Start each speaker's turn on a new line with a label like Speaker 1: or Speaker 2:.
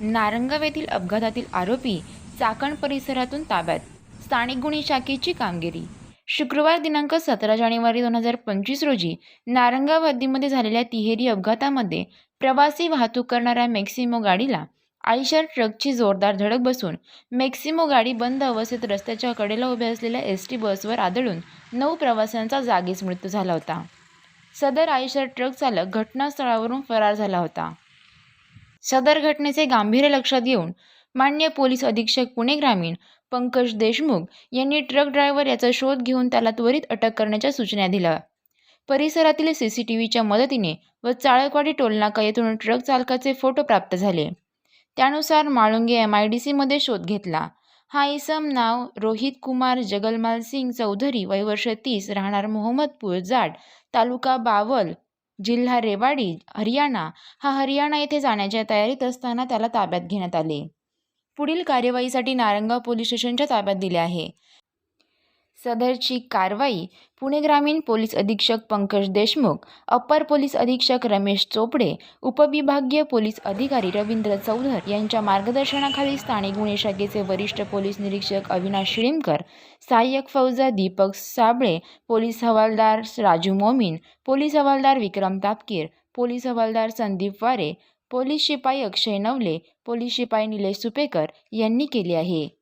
Speaker 1: नारंगाव येथील अपघातातील आरोपी चाकण परिसरातून ताब्यात. स्थानिक गुन्हे शाखेची कामगिरी. शुक्रवार दिनांक सतरा जानेवारी दोन हजार पंचवीस रोजी नारंगाव हद्दीमध्ये झालेल्या तिहेरी अपघातामध्ये प्रवासी वाहतूक करणाऱ्या मेक्सिमो गाडीला आयशर ट्रकची जोरदार धडक बसून मेक्सिमो गाडी बंद अवस्थेत रस्त्याच्या कडेला उभ्या असलेल्या एस टी बसवर आदळून नऊ प्रवाशांचा जागीच मृत्यू झाला होता. सदर आयशर ट्रक चालक घटनास्थळावरून फरार झाला होता. सदर घटनेचे गांभीर्य लक्षात घेऊन मान्य पोलीस अधीक्षक पुणे ग्रामीण पंकज देशमुख यांनी ट्रक ड्रायव्हर याचा शोध घेऊन त्याला त्वरित अटक करण्याच्या सूचना दिल्या. परिसरातील सी सी टी व्हीच्या मदतीने व चाळकवाडी टोलनाका येथून ट्रक चालकाचे फोटो प्राप्त झाले. त्यानुसार माळुंगे एम आय डी सीमध्ये शोध घेतला. हा इसम नाव रोहित कुमार जगलमाल सिंग चौधरी वय वर्ष तीस राहणार मोहम्मदपूर जाट तालुका बावल जिल्हा रेवाडी हरियाणा. हा हरियाणा येथे जाण्याच्या तयारीत असताना त्याला ताब्यात घेण्यात आले. पुढील कार्यवाहीसाठी नारंगाव पोलीस स्टेशनच्या ताब्यात दिले आहे. सदरची कारवाई पुणे ग्रामीण पोलीस अधीक्षक पंकज देशमुख अप्पर पोलीस अधीक्षक रमेश चोपडे उपविभागीय पोलीस अधिकारी रवींद्र चौधर यांच्या मार्गदर्शनाखाली स्थानिक गुन्हे शाखेचे वरिष्ठ पोलीस निरीक्षक अविनाश शिळीमकर सहाय्यक फौजा दीपक साबळे पोलीस हवालदार राजू मोमीन पोलीस हवालदार विक्रम तापकीर पोलीस हवालदार संदीप वारे पोलीस शिपाई अक्षय नवले पोलीस शिपाई निलेश सुपेकर यांनी केली आहे.